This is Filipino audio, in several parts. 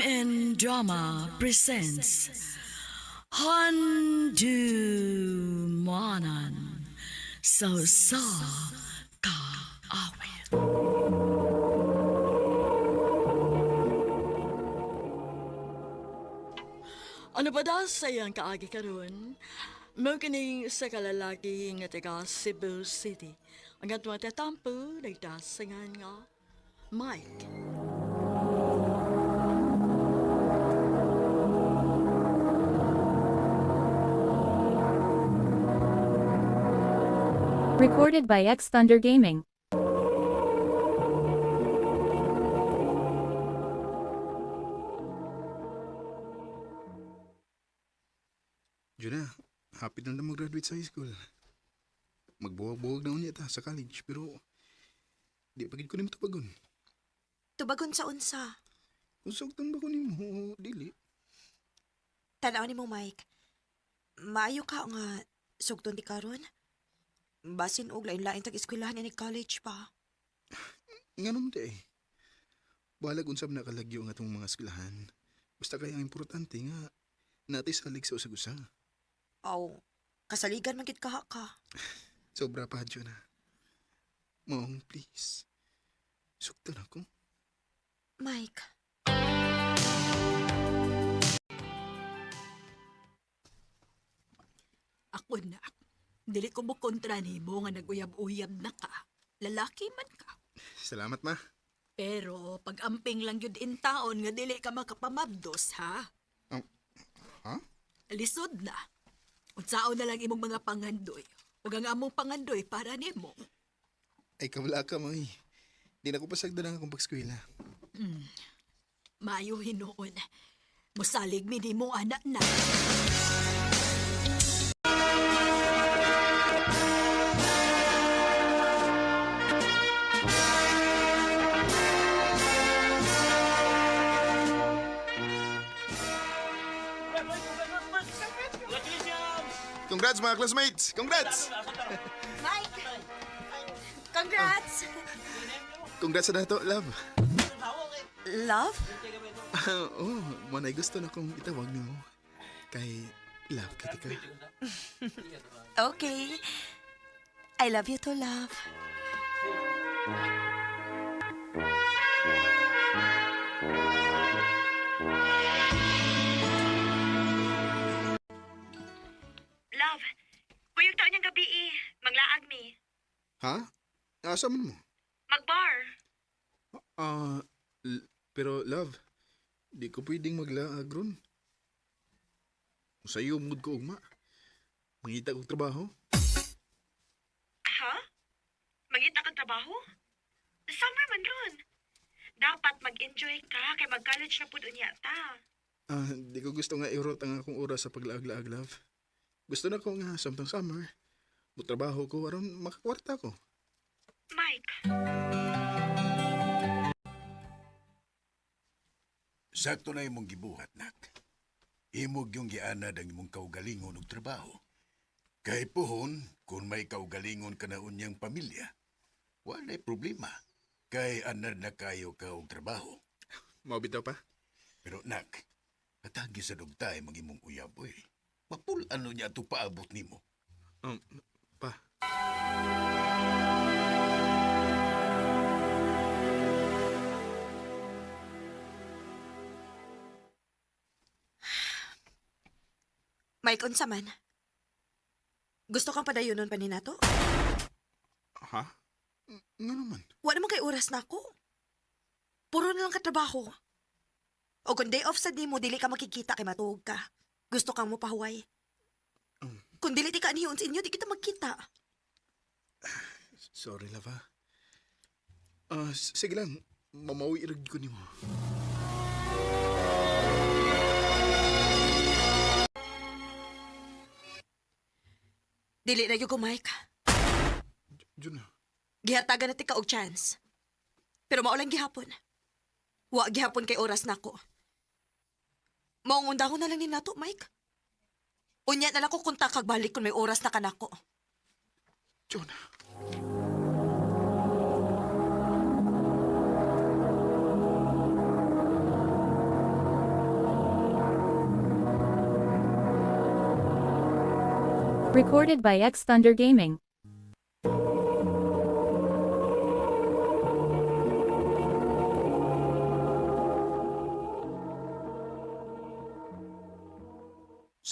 And Drama presents Handu Manan So Sa Ka Awit. Ano ba daw sayang kaagi karon? Mo kining sa kalalaki nga taga Cebu City. Ang atong tatampo, nagdasangan nga, Mike. Recorded by X Thunder Gaming. Juna, happy na na mag-graduate sa high school. Magbuwag-buwag na unya ta sa college, pero di pagid ko nimo tubagon. Tubagon sa unsa. Usog tang ba ko nimo, dili. Tanaw ni mo, Mike. Maayo ka nga sugton di karon. Basin og lain-lain tag eskwelahan ni college pa. Nganom di eh. Balag unsab na kalagyo ang atong mga eskwelahan. Basta kaya ang importante nga natay salig sa usag-usa. Aw, kasaligan man gid kaha ka. Sobra pa, Juna. Mong, please. Suktan ako. Mike, Ako na. Dili ko mo kontra ni mo nga naguyab-uyab na ka. Lalaki man ka. Salamat, ma. Pero pag amping lang yun in taon nga dili ka makapamabdos, ha? Um, ha? Lisod na. Unsaon na lang imong mga pangandoy. Ug ang among pangandoy para nimo. Ay, kabala ka, may. Di na ko pasagda ng akong pagskwela. Mayo hinuon. Musalig mi nimo anak na. Congrats, mga classmates! Congrats! Mike. Congrats. Congrats sa dato, love. Love? Ah, oh, manay gusto na kong itawag nimo. Kay love kita ka. Okay. I love you to. Love, Ha? Asa man mo? Magbar. Ah, l- pero love, di ko pwedeng maglaag ron. Sa iyo mood ko ugma. Mangita kong trabaho. Ha? Mangita kang trabaho? Summer man ron. Dapat mag-enjoy ka kay mag-college na pud unya ta. Ah, di ko gusto nga iurot ang akong oras sa paglaag-laag, love. Gusto na ko nga samtang summer. Mutrabaho ko aron makakwarta ko. Mike, Sakto na imong gibuhat, nak. Imog yung gianad ang imong kaugalingon og trabaho. Kay puhon, kung may kaugalingon ka na unyang pamilya, walay problema. Kay anad na kayo ka og trabaho. Mao bitaw pa? Pero nak, atagi sa dugtay mag imong uyaboy. Mapul ano niya to paabot nimo. Um, pa. Mike, unsa man? Gusto kang padayonon pa ni nato? Ha? Ng- Nga naman. Wala naman kay oras na ako. Puro na lang katrabaho. O kung day off sa di mo, dili ka makikita kay matuog ka. Gusto kang mo pahuway. Kung dili ti ka aniyon sa inyo, di kita magkita. Sorry, love ha. Ah, s- sige lang. Mamawi irag ko nimo. Dili na yung ko, Mike. Jun na. Gihatagan na ti ka og chance. Pero maulang gihapon. Wa gihapon kay oras na ko. Maungundah ko na lang ni nato, Mike. Unya na lang ko kung takagbalik kung may oras na kanako. Jonah. Recorded by X Thunder Gaming.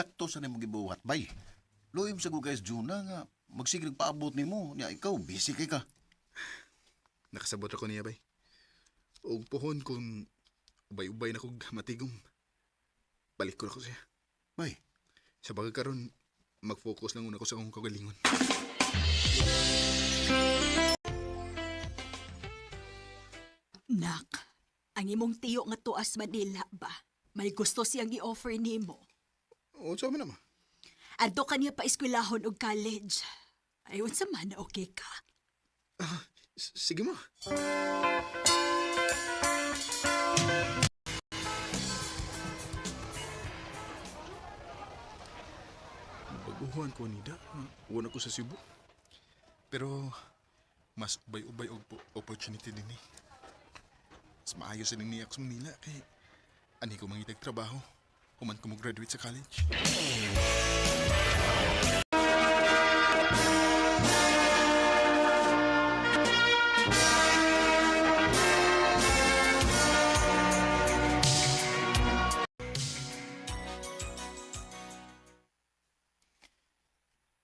Sakto sa nimo gibuhat bay. Loyom sa guys Juna nga magsigig paabot nimo nya ikaw busy kay ka. Nakasabot ako niya bay. Og pohon kung ubay-ubay na kog matigom. Balik ko na ko siya. Bay, Sa bagay karon mag-focus lang una ko sa akong kagalingon. Nak, ang imong tiyo nga tuas Manila ba? May gusto siyang i-offer nimo. O, sa man naman. Adto ka niya pa eskwelahon og college. Ayon sa man, okay ka? S- Sige mo. Baguhan ko nida. Wala ko sa Cebu. Pero mas ubay-ubay og po- opportunity din eh. Mas maayo sa niyak sa Manila kay ani ko mangitag trabaho. Human ko mo graduate sa college.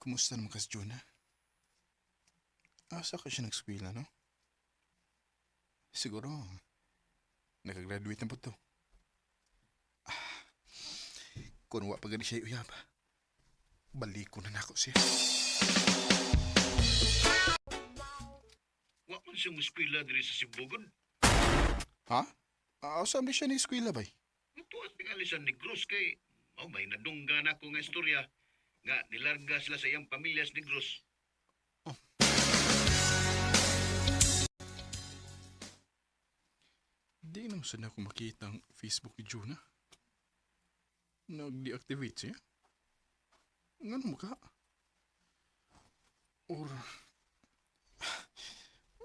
Kumusta naman ka si Jonah? Asa ka siya nag-skwela, no? Siguro, nakagraduate na po to. Ah, kung wa pa gani siya uyab, balik ko na nako siya. Wa man siyang eskwela diri sa Simbugod. Ha? Ah, saan di siya nag-skwela, bay? Tuwas tingali sa Negros kay mao may nadunggan ako nga istorya nga nilarga sila sa iyang pamilya sa Negros. Di naman saan ako makita ang Facebook ni Jonah. Nag-deactivate siya? Nga mo ka? Or...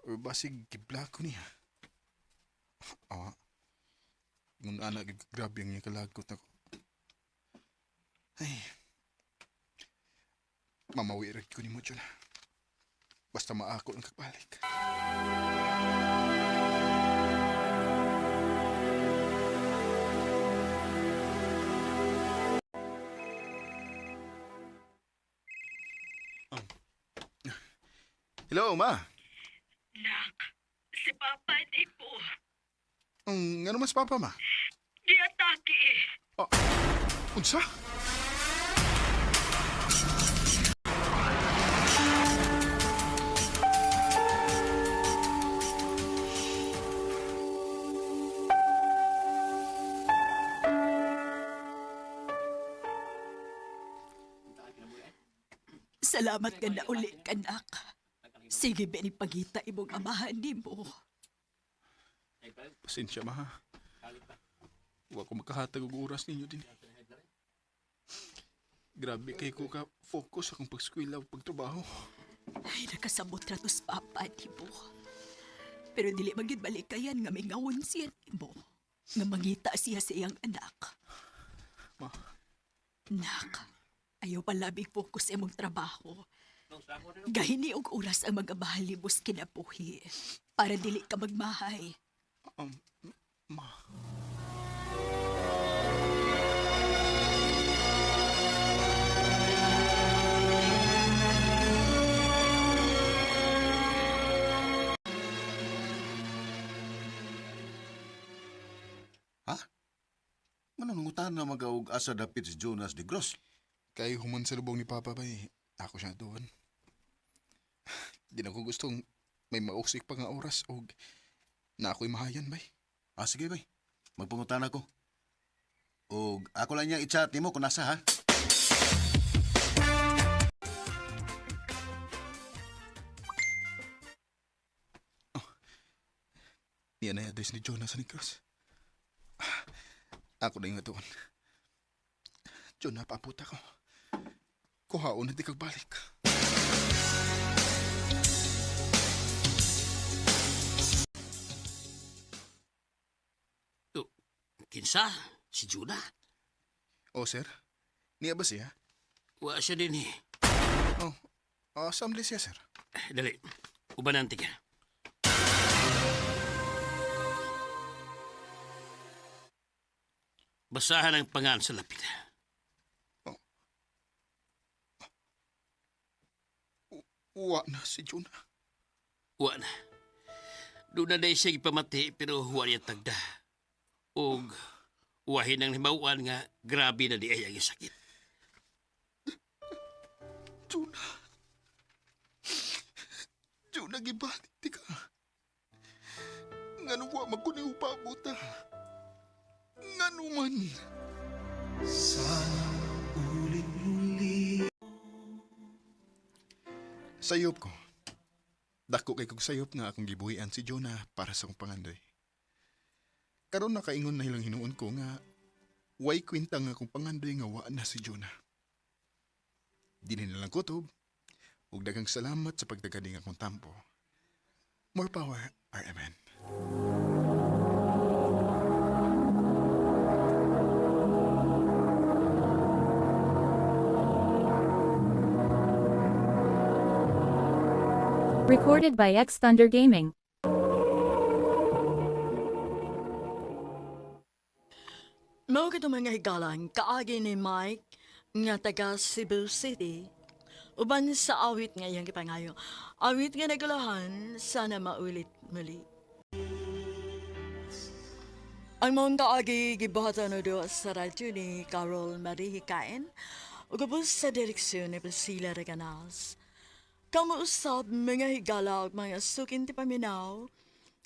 Or basig gibla ko niya? Ah, nung anak grabe ang niya kalagot ako. Ay, mamawirid ko ni mo, Jonah. Basta maako ang kagbalik. Hello, ma. Nak, si Papa di po. Ang ano mas papa, ma? Di atake eh. Unsa? Salamat ka na uli, kanak. Sige, benipagita imong amahan ni mo. Pasensya, ma. ha? Wa ko makahatag og oras ninyo din. Grabe kay ko ka focus akong pagskwela ug pagtrabaho. Ay, nakasabot ra to sa papa ni mo. Pero dili magid balikayan nga may ngawon siya ni mo. Nga mangita siya sa iyang anak. Ma, Nak, ayaw palabing focus sa imong trabaho. Gahini og oras ang mga mahalibos kinabuhi. Para dili ka magmahay. um, ma. Ha? Ngano nangutan na magaog asa dapit si Jonas de Gross? Kay human sa lubong ni Papa bay, ako siya doon. Di na ko gustong may mausik pa nga oras og na ako'y mahayan bay. Ah, sige bay. Magpungutan ako. O ako lang niya i-chat nimo kung nasa ha. Niya na address ni Jonas sa Negros. Ako na yung atuon. John, napaputa ko. Kuhaon na di kagbalik. Kinsa? Si Juna? O, sir? Niya ba siya? Wa siya din eh. Oh, ah, saan siya, sir? Dali, ubanan ka. Basahan ang pangalan sa lapid. Uwa na si Juna. Wa na. Doon na day siya ipamati pero huwa niya tagda. Og wahin ang himawaan nga grabe na di ay ang sakit. Juna. Juna, gibalik di ka. Nga nung wa magkuni upabuta. Nga man. Sayop ko. Dako kay kog sayop nga akong gibuhian si Jonah para sa akong pangandoy. Karon nakaingon na hilang hinuon ko nga way kwenta nga akong pangandoy nga wa na si Jonah. Dili na lang kutob. Ug daghang salamat sa pagdagading akong tampo. More power, RMN. Recorded by X Thunder Gaming. Mao ka mga higalan kaagi ni Mike nga taga Cebu City. Uban sa awit nga iyang gipangayo. Awit nga nagulahan sana maulit muli. Ang mong kaagi gibahatan no do sa radyo ni Carol Marie Hikain ug ubos sa direksyon ni Priscilla Reganas. Kamuusab mga higala ug mga sukin ti paminaw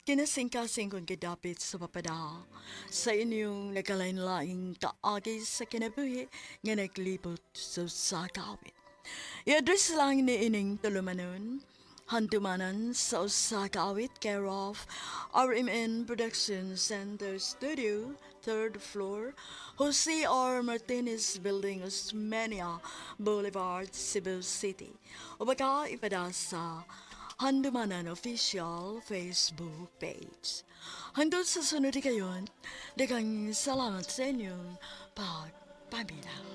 kinasingkasing kong gidapit sa papada sa inyong nagkalain-laing kaagi sa kinabuhi nga naglibot sa sakawit. I-address lang ni ining tulumanon, handumanan sa Osaka Awit care of RMN Production Center Studio, third floor, Jose R. Martinez Building, Osmania Boulevard, Cebu City. O baka ipada Handumanan Official Facebook page. Hanggang sa sunod kayon, dagang salamat sa inyong pagpaminaw.